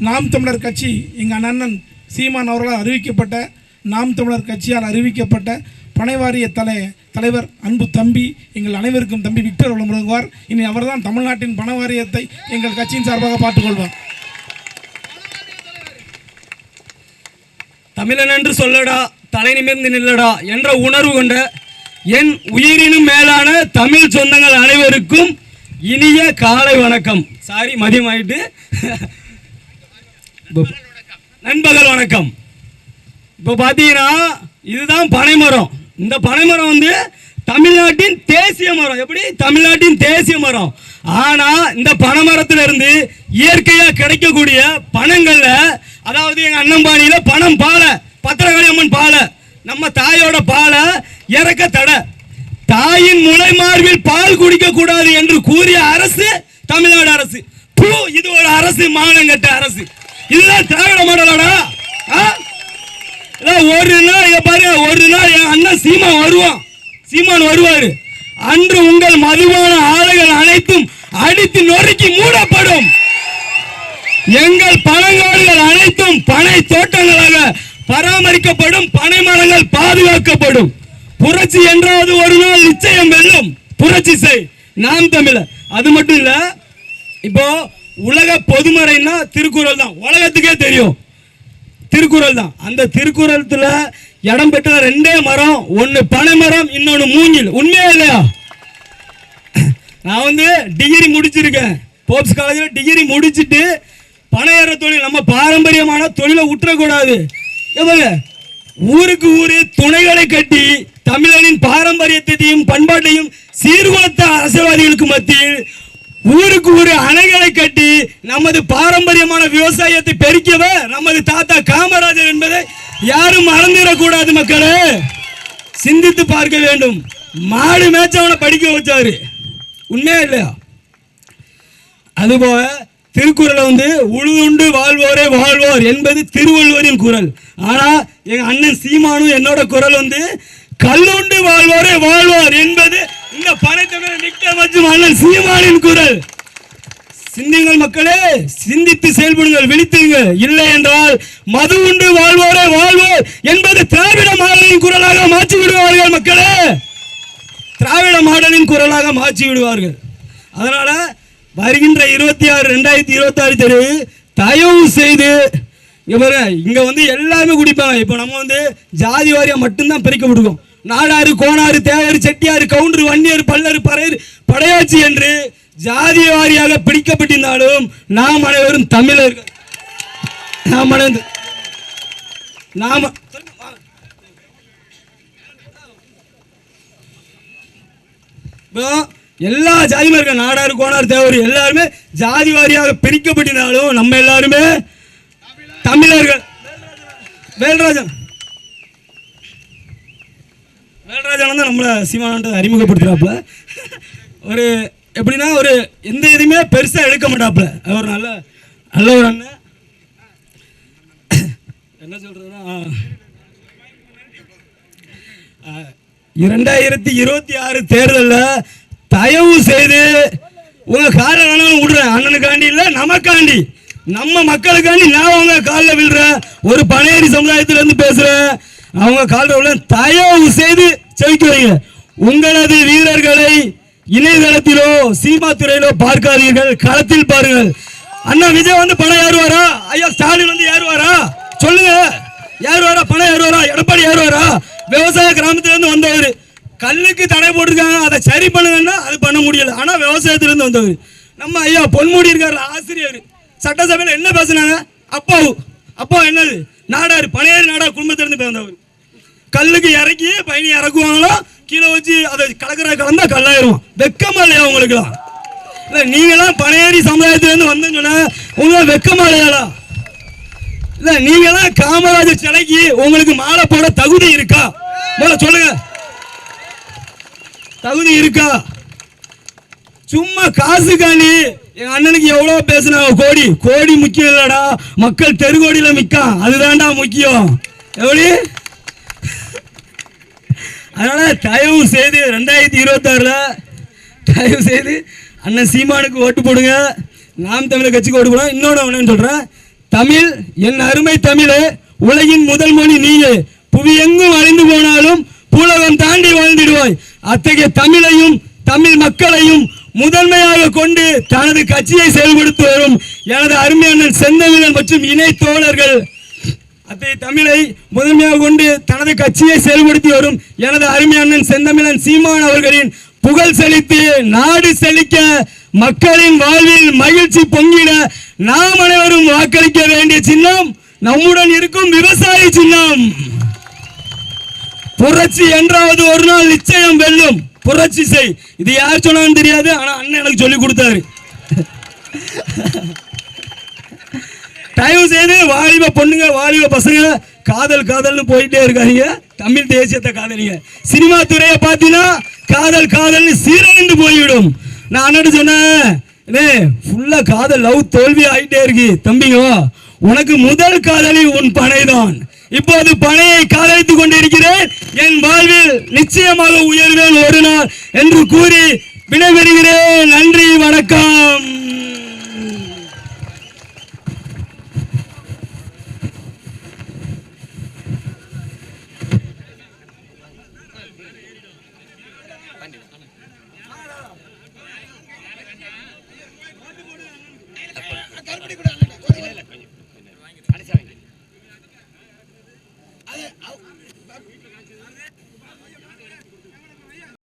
நாம் தமிழர் கட்சி எங்கள் அண்ணன் சீமான் அவர்களால் அறிவிக்கப்பட்ட நாம் தமிழர் கட்சியால் அறிவிக்கப்பட்ட பனைவாரிய தலை தலைவர் அன்பு தம்பி எங்கள் அனைவருக்கும் தம்பி விக்டர் அவர்கள் முழங்குவார் இனி அவர்தான் தமிழ்நாட்டின் பணவாரியத்தை எங்கள் கட்சியின் சார்பாக பார்த்துக்கொள்வார் தமிழன் என்று சொல்லடா தலை நிமிர்ந்து நில்லடா என்ற உணர்வு கொண்ட என் உயிரினும் மேலான தமிழ் சொந்தங்கள் அனைவருக்கும் இனிய காலை வணக்கம். சாரி மதியம் ஆயிட்டு நண்பகல் வணக்கம். இப்போ பார்த்தீங்கன்னா இதுதான் பனைமரம். இந்த பனைமரம் வந்து தமிழ்நாட்டின் தேசிய மரம். எப்படி? தமிழ்நாட்டின் தேசிய மரம். ஆனால் இந்த பனைமரத்துல இருந்து இயற்கையாக கிடைக்கக்கூடிய பணங்களில் அதாவது எங்கள் அண்ணம்பாடியில பணம் பாலை பத்திரகாளி அம்மன் பாலை நம்ம தாயோட பாலை இறக்க தடை. தாயின் முளை மார்பில் பால் குடிக்க கூடாது என்று கூறிய அரசு தமிழ்நாடு அரசு. இது ஒரு அரசு மானங்கட்ட அரசு. இதுதான் திராவிட மாடலாடா. ஆ? ஒரு நாள் பாரு ஒரு நாள் என் அண்ணன் சீமான் வருவான். சீமான் வருவாரு. அன்று உங்கள் மதுபான ஆலைகள் அனைத்தும் அடித்து நொறுக்கி மூடப்படும். எங்கள் பழங்காடுகள் அனைத்தும் பனை தோட்டங்களாக பராமரிக்கப்படும் பனை மரங்கள் பாதுகாக்கப்படும். புரட்சி என்றாவது ஒரு நாள் நிச்சயம் வெல்லும். புரட்சி செய். நாம் தமிழர் அது மட்டும் இல்ல இப்போ உலக பொதுமறைன்னா திருக்குறள் தான். உலகத்துக்கே தெரியும். திருக்குறள் தான். அந்த திருக்குறளத்துல இடம் பெற்ற ரெண்டே மரம். ஒன்னு பனை மரம் இன்னொன்னு மூங்கில். உண்மையா இல்லையா? நான் வந்து டிகிரி முடிச்சிருக்கேன். போப்ஸ் காலேஜில் டிகிரி முடிச்சிட்டு பனையேற தொழில் நம்ம பாரம்பரியமான தொழிலை விட்டுறக்கூடாது எவ்வளவு? ஊருக்கு ஊரு துணைகளை கட்டி தமிழனின் பாரம்பரியத்தையும் பண்பாட்டையும் சீர்குலைத்த அரசியல்வாதிகளுக்கு மத்தியில் ஊருக்கு ஊரு அணைகளை கட்டி நமது பாரம்பரியமான விவசாயத்தை பெருக்கவே நமது தாத்தா காமராஜர் என்பதை யாரும் மறந்துடக்கூடாது மக்களே. சிந்தித்து பார்க்க வேண்டும். மாடு மேய்ச்சவனை படிக்க வச்சாரு. உண்மையா இல்லையா? அதுபோல திருக்குறளை வந்து உழுதுண்டு வாழ்வோரே வாழ்வோர் என்பது திருவள்ளுவரின் குரல். ஆனா எங்க அண்ணன் சீமானும் என்னோட குரல் வந்து கல்லுண்டு வாழ்வோரே வாழ்வார் என்பது இந்த பனைத்தமிழர் விக்டர் மற்றும் அண்ணன் சீமானின் குரல். சிந்திங்கள் மக்களே சிந்தித்து செயல்படுங்கள் விழித்துங்கள் இல்லை என்றால் மது உண்டு வாழ்வோரே வாழ்வோர் என்பது திராவிட மாடலின் குரலாக மாற்றி விடுவார்கள் மக்களே. திராவிட மாடலின் குரலாக மாற்றி விடுவார்கள் அதனால வருகின்ற இருபத்தி ஆறு ரெண்டாயிரத்தி இருபத்தி ஆறு தயவு செய்து இங்கே பாரு இங்கே வந்து எல்லாமே குடிப்பாங்க. இப்போ நம்ம வந்து ஜாதி வாரியாக மட்டும்தான் பிரிக்கப்பட்டிருக்கோம் நாடாறு கோணாறு தேவாறு செட்டியாறு கவுண்டர் வன்னியர் பல்லர் பறையர் படையாச்சி என்று ஜாதி வாரியாக பிடிக்கப்பட்டிருந்தாலும் நாம் அனைவரும் தமிழர்கள். நாம் அனைவரும் நாம இப்போ எல்லா ஜாதியும் இருக்க நாடாறு கோணார் தேவர் எல்லாருமே ஜாதி வாரியாக பிரிக்கப்பட்டிருந்தாலும் நம்ம எல்லாருமே தமிழர்கள். வேல்ராஜன். வேல்ராஜன் வந்து நம்மளை சீமானத்தை அறிமுகப்படுத்துகிறாப்புல ஒரு எப்படின்னா ஒரு எந்த இதுவுமே பெருசாக எடுக்க மாட்டாப்புல. அவர் நல்ல நல்ல ஒரு அண்ணன். என்ன சொல்கிறதுன்னா இரண்டாயிரத்தி இருபத்தி ஆறு தேர்தலில் தயவு செய்து உங்கள் காரை வேணாலும் விடுறேன். அண்ணனுக்காண்டி இல்லை நமக்காண்டி. நம்ம மக்களுக்காண்டி நான் அவங்க காலில் விழுற ஒரு பழையரி சமுதாயத்துல இருந்து பேசுறேன் அவங்க காலில் உள்ள தயவு செய்து செவிக்க வைங்க. உங்களது வீரர்களை இணையதளத்திலோ சீமா துறையிலோ பார்க்காதீர்கள். களத்தில் பாருங்கள். அண்ணா விஜய் வந்து பணம் ஏறுவாரா? ஐயா ஸ்டாலின் வந்து ஏறுவாரா? சொல்லுங்க. ஏறுவாரா? பணம் ஏறுவாரா? எடப்பாடி ஏறுவாரா? விவசாய கிராமத்துலேருந்து வந்தவர். கல்லுக்கு தடை போட்டிருக்காங்க. அதை சரி பண்ணுங்கன்னா அது பண்ண முடியல. ஆனால் விவசாயத்துலேருந்து வந்தவர். நம்ம ஐயா பொன்முடி இருக்கார் ஆசிரியர். சட்டசபையில் என்ன பேசுனாங்க? அப்போ அப்பா என்னது? நாடார் பழையாறு நாடார் குடும்பத்திலிருந்து பிறந்தவர். கல்லுக்கு இறக்கி பயணி இறக்குவாங்களோ? கீழே வச்சு அதை கலக்கிற கலந்தா கல்லாயிருவோம் வெக்கமா இல்லையா உங்களுக்குலாம் இல்லை நீங்களாம் பனையேறி சமுதாயத்திலேருந்து வந்தேன்னு சொன்னா உங்களுக்கு வெக்கமா இல்லையாடா? இல்லை நீங்களாம் காமராஜர் சிலைக்கு உங்களுக்கு மாலை போட தகுதி இருக்கா? முதல்ல சொல்லுங்க. தகுதி இருக்கா? சும்மா காசுக்காண்டி எங்க அண்ணனுக்கு எவ்வளவு பேசினா கோடி கோடி முக்கியம் இல்லடா. மக்கள் தெருகோடியில மிக்கான் அதுதான்டா முக்கியம். எப்படி அதனால தயவு செய்து ரெண்டாயிரத்தி இருபத்தாறுல தயவு செய்து அண்ணன் சீமானுக்கு ஓட்டு போடுங்க. நாம் தமிழர் கட்சிக்கு ஓட்டு போனோம் இன்னொன்று ஒன்று சொல்கிறேன் தமிழ் என் அருமை தமிழே உலகின் முதல் மொழி நீயே. புவி எங்கும் அழிந்து போனாலும் பூலகம் தாண்டி வாழ்ந்திடுவாய். அத்தகைய தமிழையும் தமிழ் மக்களையும் முதன்மையாக கொண்டு தனது கட்சியை செயல்படுத்தி வரும் எனது அருமையான செந்தமிழன் மற்றும் இணை தோழர்கள் அத்தகைய தமிழை முதன்மையாக கொண்டு தனது கட்சியை செயல்படுத்தி வரும் எனது அருமையண்ணன் செந்தமிழன் சீமான் அவர்களின் புகழ் செழித்து நாடு செழிக்க மக்களின் வாழ்வில் மகிழ்ச்சி பொங்கிட நாம் அனைவரும் வாக்களிக்க வேண்டிய சின்னம் நம்முடன் இருக்கும் விவசாய சின்னம். புரட்சி என்றாவது ஒரு நாள் நிச்சயம் வெல்லும். புரட்சி செய். இது யார் சொன்னான்னு தெரியாது ஆனா அண்ணன் எனக்கு சொல்லி கொடுத்தாரு. தயவு செய்து வாலிப பொண்ணுங்க வாலிப பசங்க காதல் காதல்னு போயிட்டே இருக்காங்க தமிழ் தேசியத்தை காதலிங்க. சினிமா துறையை பார்த்தீங்கன்னா காதல் காதல்னு சீரழிந்து போய்விடும். நான் அண்ணட்டு சொன்னேன் ஃபுல்லா காதல் லவ் தோல்வி ஆயிட்டே இருக்கு. தம்பிங்க உனக்கு முதல் காதலி உன் பனைதான். இப்போது பனையை காலைத்துக் கொண்டிருக்கிறேன். என் வாழ்வில் நிச்சயமாக உயர்வேன் ஒரு நாள் என்று கூறி விடைபெறுகிறேன். நன்றி வணக்கம்.